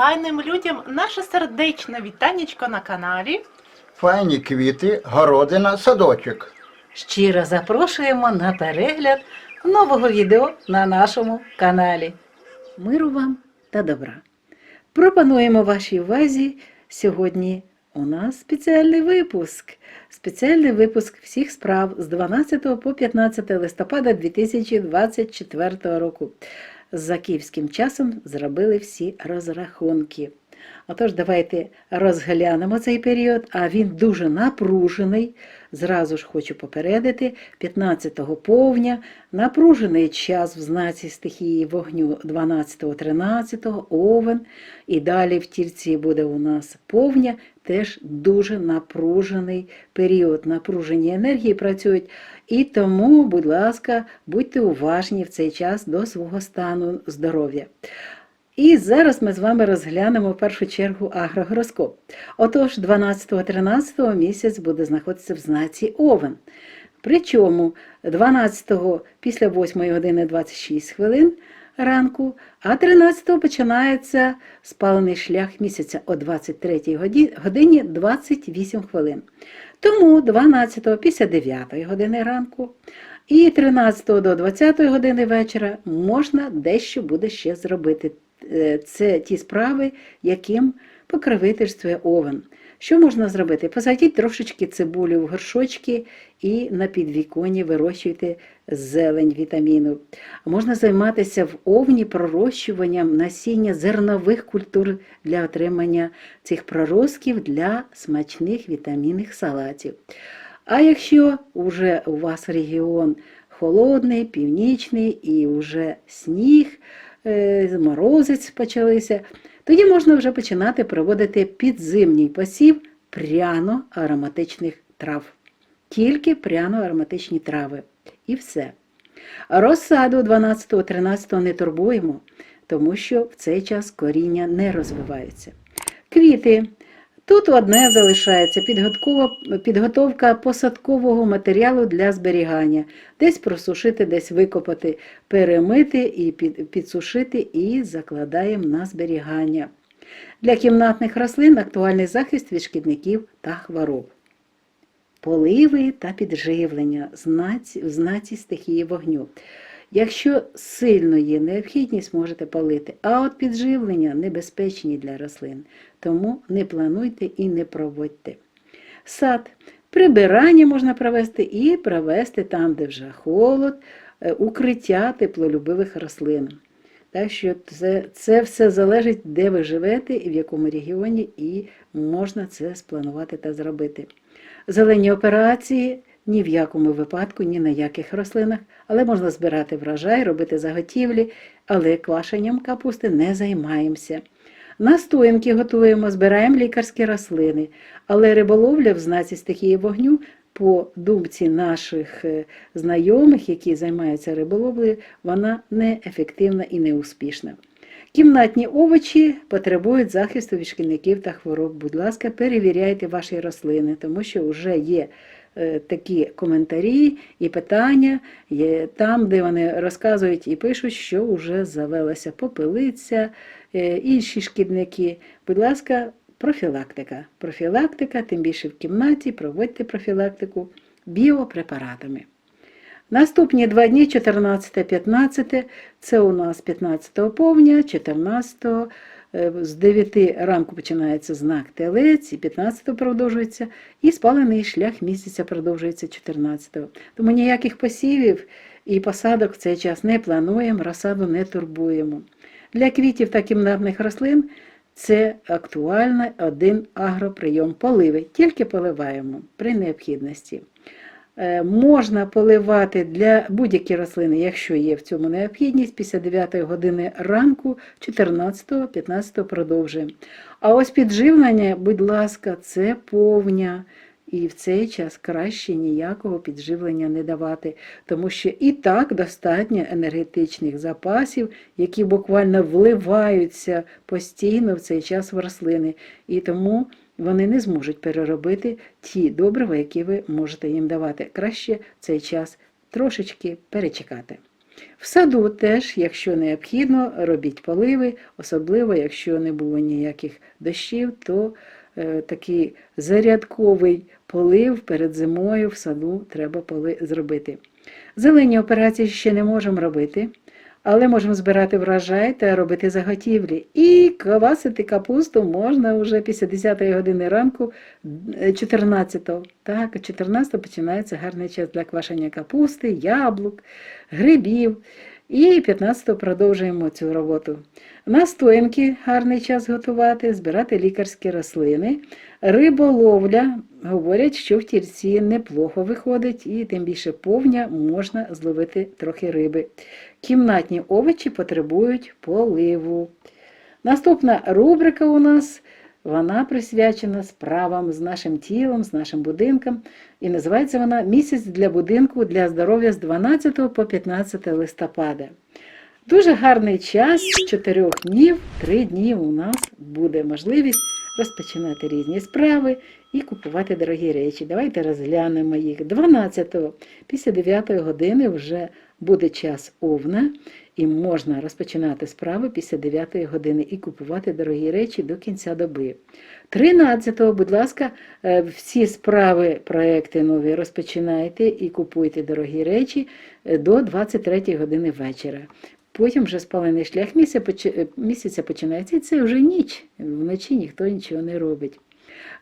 файним людям наше сердечне вітанечко на каналі. Файні квіти, городина, садочок. Щиро запрошуємо на перегляд нового відео на нашому каналі. Миру вам та добра. Пропонуємо вашій увазі сьогодні у нас спеціальний випуск. Спеціальний випуск всіх справ з 12 по 15 листопада 2024 року. За київським часом зробили всі розрахунки. Отож, давайте розглянемо цей період, а він дуже напружений. Зразу ж хочу попередити, 15-го повня, напружений час в знаці стихії вогню 12-13, овен, і далі в тільці буде у нас повня, теж дуже напружений період. Напружені енергії працюють. І тому, будь ласка, будьте уважні в цей час до свого стану здоров'я. І зараз ми з вами розглянемо в першу чергу агрогороскоп. Отож, 12-13 місяць буде знаходитися в знаці Овен. Причому 12-го після 8 години 26 хвилин ранку, а 13-го починається спалений шлях місяця о 23 годині 28 хвилин. Тому 12-го після 9 години ранку і 13 до 20 години вечора можна дещо буде ще зробити. Е, Це ті справи, яким покровительствує овен. Що можна зробити? Посадіть трошечки цибулі в горшочки і на підвіконні вирощуйте зелень вітаміну. Можна займатися в овні пророщуванням насіння зернових культур для отримання цих проростків для смачних вітамінних салатів. А якщо вже у вас регіон холодний, північний і вже сніг, морозець почалися, тоді можна вже починати проводити підзимній посів пряно-ароматичних трав. Тільки пряно-ароматичні трави. І все. Розсаду 12-13 не турбуємо, тому що в цей час коріння не розвивається. Квіти. Тут одне залишається підготовка посадкового матеріалу для зберігання. Десь просушити, десь викопати, перемити і підсушити і закладаємо на зберігання. Для кімнатних рослин актуальний захист від шкідників та хвороб. Поливи та підживлення в знаці стихії вогню. Якщо сильно є необхідність, можете полити, а от підживлення небезпечні для рослин, тому не плануйте і не проводьте. Сад. Прибирання можна провести і провести там, де вже холод, е, укриття теплолюбивих рослин. Так що це, це все залежить, де ви живете і в якому регіоні, і можна це спланувати та зробити. Зелені операції ні в якому випадку, ні на яких рослинах, але можна збирати врожай, робити заготівлі, але квашенням капусти не займаємося. Настоянки готуємо, збираємо лікарські рослини, але риболовля в знаці стихії вогню, по думці наших е, знайомих, які займаються риболовлею, вона неефективна і неуспішна. Кімнатні овочі потребують захисту від шкідників та хвороб. Будь ласка, перевіряйте ваші рослини, тому що вже є такі коментарі і питання там, де вони розказують і пишуть, що вже завелася попелиця, е, інші шкідники. Будь ласка, профілактика. Профілактика, тим більше в кімнаті, проводьте профілактику біопрепаратами. Наступні два дні, 14-15, це у нас 15 повня, 14 е, з 9 ранку починається знак телець, і 15 продовжується, і спалений шлях місяця продовжується 14. Тому ніяких посівів і посадок в цей час не плануємо, розсаду не турбуємо. Для квітів та кімнатних рослин це актуально один агроприйом поливи, тільки поливаємо при необхідності. Е, Можна поливати для будь-які рослини, якщо є в цьому необхідність, після 9 години ранку, 14-15 продовжуємо. А ось підживлення, будь ласка, це повня. І в цей час краще ніякого підживлення не давати, тому що і так достатньо енергетичних запасів, які буквально вливаються постійно в цей час в рослини. І тому вони не зможуть переробити ті добрива, які ви можете їм давати. Краще цей час трошечки перечекати. В саду теж, якщо необхідно, робіть поливи, особливо якщо не було ніяких дощів, то е, такий зарядковий полив перед зимою в саду треба поли- зробити. Зелені операції ще не можемо робити, але можемо збирати врожай та робити заготівлі. І квасити капусту можна вже після 10 години ранку, е, 14-го. Так, 14 починається гарний час для квашення капусти, яблук, грибів. І 15-го продовжуємо цю роботу. Настоянки гарний час готувати, збирати лікарські рослини. Риболовля, говорять, що в тірці неплохо виходить, і тим більше повня можна зловити трохи риби. Кімнатні овочі потребують поливу. Наступна рубрика у нас вона присвячена справам з нашим тілом, з нашим будинком. І називається вона Місяць для будинку для здоров'я з 12 по 15 листопада. Дуже гарний час чотирьох днів, три дні у нас буде можливість розпочинати різні справи і купувати дорогі речі. Давайте розглянемо їх. 12-го, після 9 години вже буде час овна, і можна розпочинати справи після 9 години і купувати дорогі речі до кінця доби. 13-го, будь ласка, е, всі справи, проекти нові розпочинайте і купуйте дорогі речі е, до 23 години вечора. Потім вже спалений шлях е, місяця починається, і це вже ніч. Вночі ніхто нічого не робить.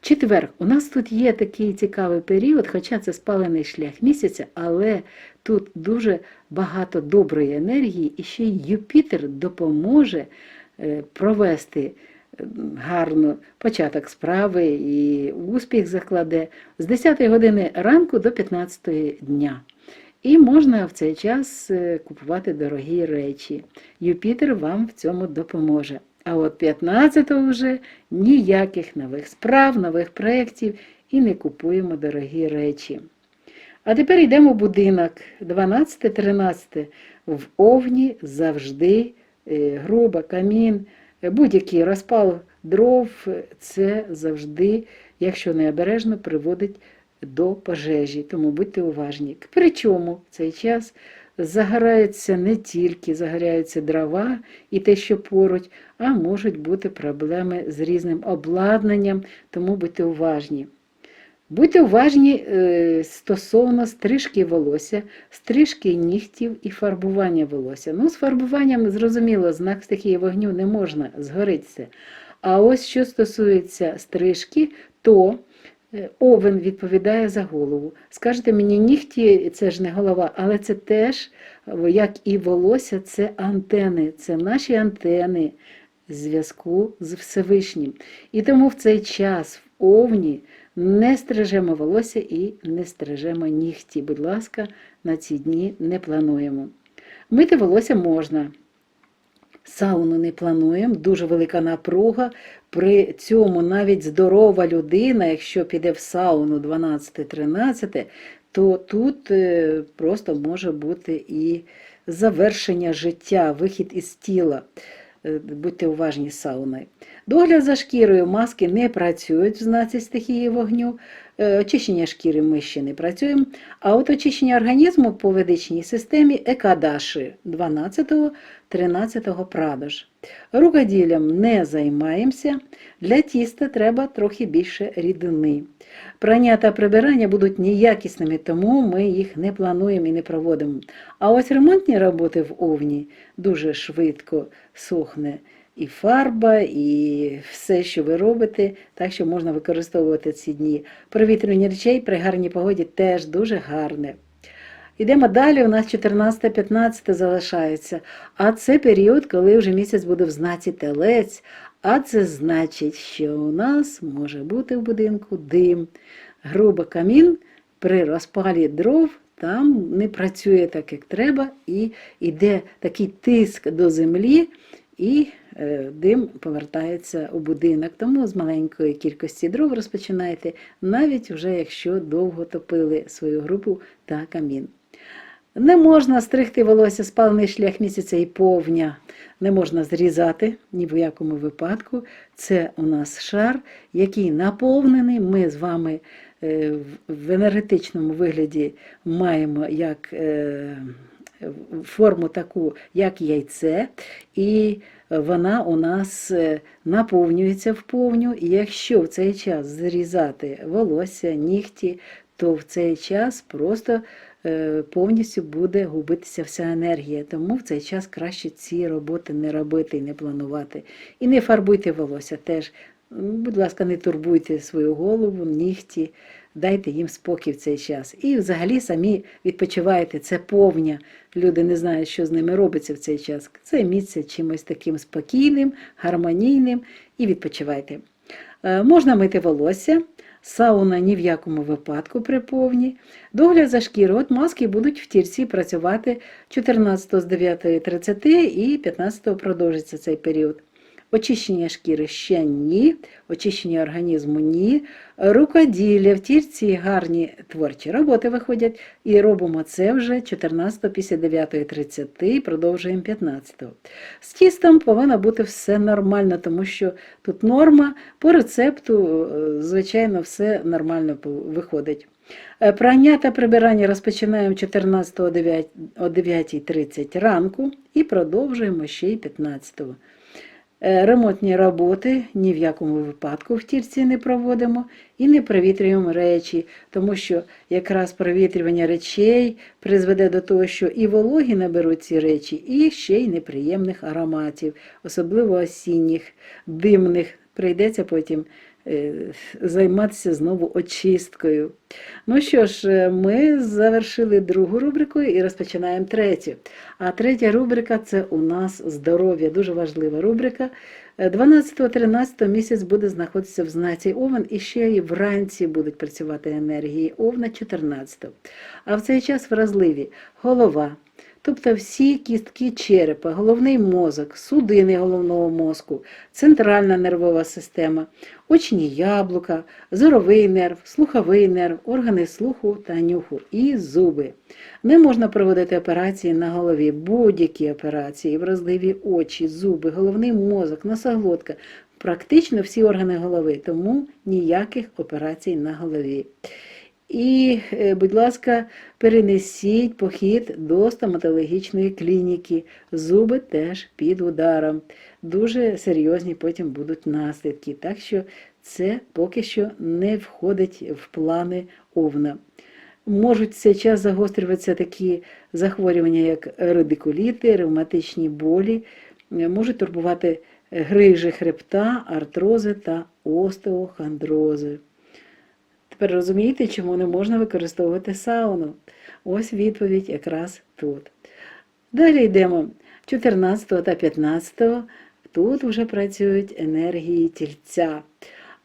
Четвер, у нас тут є такий цікавий період, хоча це спалений шлях місяця, але тут дуже багато доброї енергії, і ще й Юпітер допоможе е, провести е, гарно початок справи і успіх закладе з 10 години ранку до 15 дня. І можна в цей час е, купувати дорогі речі. Юпітер вам в цьому допоможе. А от 15-го вже ніяких нових справ, нових проєктів і не купуємо дорогі речі. А тепер йдемо в будинок 12-13. В овні завжди е, груба, камін, е, будь-який розпал дров це завжди, якщо не обережно, приводить до пожежі. Тому будьте уважні. Причому в цей час загораються не тільки загоряються дрова і те, що поруч, а можуть бути проблеми з різним обладнанням, тому будьте уважні. Будьте уважні е, стосовно стрижки волосся, стрижки нігтів і фарбування волосся. Ну, з фарбуванням, зрозуміло, знак стихії вогню не можна, згорить все. А ось що стосується стрижки, то овен відповідає за голову. Скажете мені, нігті це ж не голова, але це теж, е, як і волосся, це антени, це наші антени зв'язку з Всевишнім. І тому в цей час в овні не стрижемо волосся і не стрижемо нігті. Будь ласка, на ці дні не плануємо. Мити волосся можна. Сауну не плануємо, дуже велика напруга. При цьому навіть здорова людина, якщо піде в сауну 12-13, то тут е, просто може бути і завершення життя, вихід із тіла. Е, Будьте уважні з сауною. Догляд за шкірою маски не працюють в знаці стихії вогню. Е, Очищення шкіри ми ще не працюємо. А от очищення організму по ведичній системі екадаші 12-13 прадож. Рукоділлям не займаємося. Для тіста треба трохи більше рідини. Прання та прибирання будуть неякісними, тому ми їх не плануємо і не проводимо. А ось ремонтні роботи в овні дуже швидко сохне і фарба, і все, що ви робите, так що можна використовувати ці дні. Провітрювання речей при гарній погоді теж дуже гарне. Йдемо далі, у нас 14-15 залишається. А це період, коли вже місяць буде в знаці телець. А це значить, що у нас може бути в будинку дим. Грубо камін при розпалі дров там не працює так, як треба, і йде такий тиск до землі, і е, дим повертається у будинок. Тому з маленької кількості дров розпочинайте, навіть вже якщо довго топили свою групу та камін. Не можна стригти волосся спалений шлях місяця і повня. Не можна зрізати ні в якому випадку. Це у нас шар, який наповнений. Ми з вами е, в- енергетичному вигляді маємо як е, форму таку, як яйце, і вона у нас е, наповнюється вповню. І якщо в цей час зрізати волосся, нігті, то в цей час просто повністю буде губитися вся енергія. Тому в цей час краще ці роботи не робити і не планувати. І не фарбуйте волосся теж. Будь ласка, не турбуйте свою голову, нігті, дайте їм спокій в цей час. І взагалі самі відпочивайте. Це повня. Люди не знають, що з ними робиться в цей час. Займіться чимось таким спокійним, гармонійним і відпочивайте. Е, Можна мити волосся, сауна ні в якому випадку при повні. Догляд за шкірою. От маски будуть в тірці працювати 14 з 9.30 і 15 продовжиться цей період. Очищення шкіри ще ні, очищення організму ні. Рукоділля в тірці гарні творчі роботи виходять. І робимо це вже 14 після 9.30, продовжуємо 15. З тістом повинно бути все нормально, тому що тут норма по рецепту, е, звичайно, все нормально виходить. Е, Прання та прибирання розпочинаємо 14 о 9 о 9.30 ранку і продовжуємо ще й 15. Е, Ремонтні роботи ні в якому випадку в тірці не проводимо і не провітрюємо речі, тому що якраз провітрювання речей призведе до того, що і вологі наберуть ці речі, і ще й неприємних ароматів, особливо осінніх, димних. Прийдеться потім займатися знову очисткою. Ну що ж, е, ми завершили другу рубрику і розпочинаємо третю. А третя рубрика це у нас здоров'я, дуже важлива рубрика. Е, 12-13 місяць буде знаходитися в знаці Овен і ще й вранці будуть працювати енергії Овна 14. А в цей час вразливі голова, тобто всі кістки черепа, головний мозок, судини головного мозку, центральна нервова система, очні яблука, зоровий нерв, слуховий нерв, органи слуху та нюху і зуби. Не можна проводити операції на голові, будь-які операції, вразливі очі, зуби, головний мозок, носоглотка, практично всі органи голови, тому ніяких операцій на голові. І, е, будь ласка, перенесіть похід до стоматологічної клініки. Зуби теж під ударом. Дуже серйозні потім будуть наслідки. Так що це поки що не входить в плани овна. Можуть цей час загострюватися такі захворювання, як радикуліти, ревматичні болі, можуть турбувати грижі хребта, артрози та остеохондрози. Тепер розумієте, чому не можна використовувати сауну? Ось відповідь якраз тут. Далі йдемо 14 та 15. Тут вже працюють енергії тільця.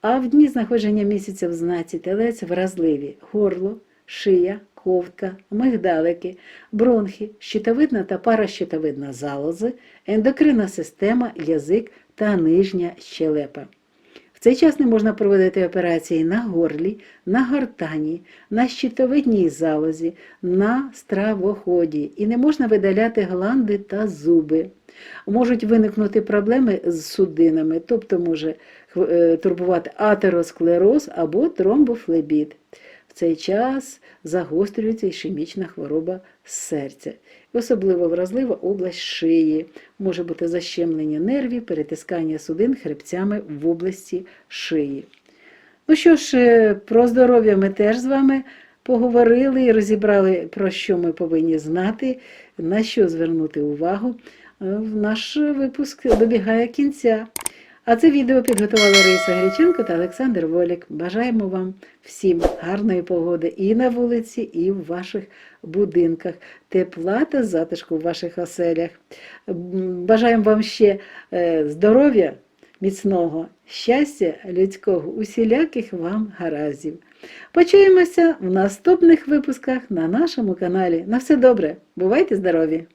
А в дні знаходження місяця в знаці телець вразливі горло, шия, ковтка, мигдалики, бронхи, щитовидна та паращитовидна залози, ендокринна система, язик та нижня щелепа. В цей час не можна проводити операції на горлі, на гортані, на щитовидній залозі, на стравоході і не можна видаляти гланди та зуби. Можуть виникнути проблеми з судинами, тобто може е, турбувати атеросклероз або тромбофлебіт. В цей час загострюється ішемічна хвороба серця. І особливо вразлива область шиї. Може бути защемлення нервів, перетискання судин хребцями в області шиї. Ну що ж, е, про здоров'я ми теж з вами поговорили і розібрали, про що ми повинні знати, на що звернути увагу. Е, Наш випуск добігає кінця. А це відео підготували Раїса Греченко та Олександр Волік. Бажаємо вам всім гарної погоди і на вулиці, і в ваших будинках, тепла та затишку в ваших оселях. Бажаємо вам ще е, здоров'я, міцного, щастя людського, усіляких вам гараздів. Почуємося в наступних випусках на нашому каналі. На все добре, бувайте здорові!